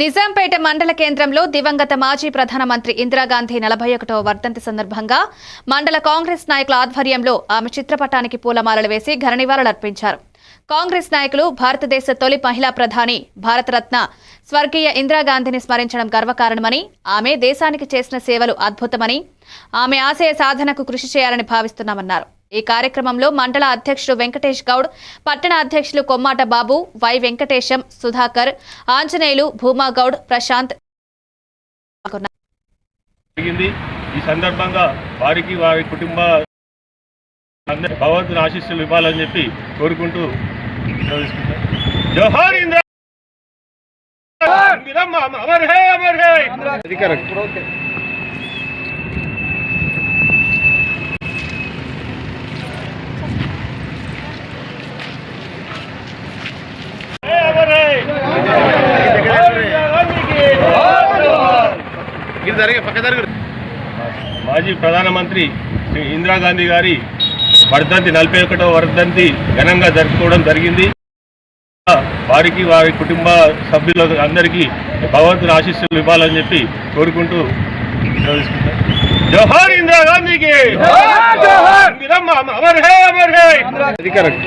నిజాంపేట మండల కేంద్రంలో దివంగత మాజీ ప్రధానమంత్రి ఇందిరాగాంధీ నలభై ఒకటవ వర్ధంతి సందర్భంగా మండల కాంగ్రెస్ నాయకుల ఆధ్వర్యంలో ఆమె చిత్రపటానికి పూలమాలలు వేసి ఘన నివాళులర్పించారు కాంగ్రెస్ నాయకులు భారతదేశ తొలి మహిళా ప్రధాని భారతరత్న స్వర్గీయ ఇందిరాగాంధీని స్మరించడం గర్వకారణమని ఆమె దేశానికి చేసిన సేవలు అద్భుతమని ఆమె ఆశయ సాధనకు కృషి చేయాలని భావిస్తున్నామన్నారు. ఈ కార్యక్రమంలో మండల అధ్యక్షుడు వెంకటేష్ గౌడ్ పట్టణ అధ్యక్షులు కొమ్మాట బాబు వై వెంకటేశం సుధాకర్ ఆంజనేయులు భూమా గౌడ్ ప్రశాంత్ ఈ సందర్భంగా వారికి వారి కుటుంబ భగవంతుని ఆశీస్సులు ఇవ్వాలని చెప్పి కోరుకుంటూ సెలవు జోహార్ ఇందిరా అమర్ హే అమర్ హే జోహార్ ఇందిరా గాంధీకి. ఇది జరిగే పక్క జరుగు మాజీ ప్రధానమంత్రి శ్రీ ఇందిరాగాంధీ గారి వర్ధంతి నలభై ఒకటవ వర్ధంతి ఘనంగా జరుపుకోవడం జరిగింది. వారికి వారి కుటుంబ సభ్యుల అందరికీ భగవంతుని ఆశీస్సులు ఇవ్వాలని చెప్పి కోరుకుంటూ. జోహార్ ఇందిరాగాంధీకి! అమర్ హే అమర్ హే! ఇది కరెక్ట్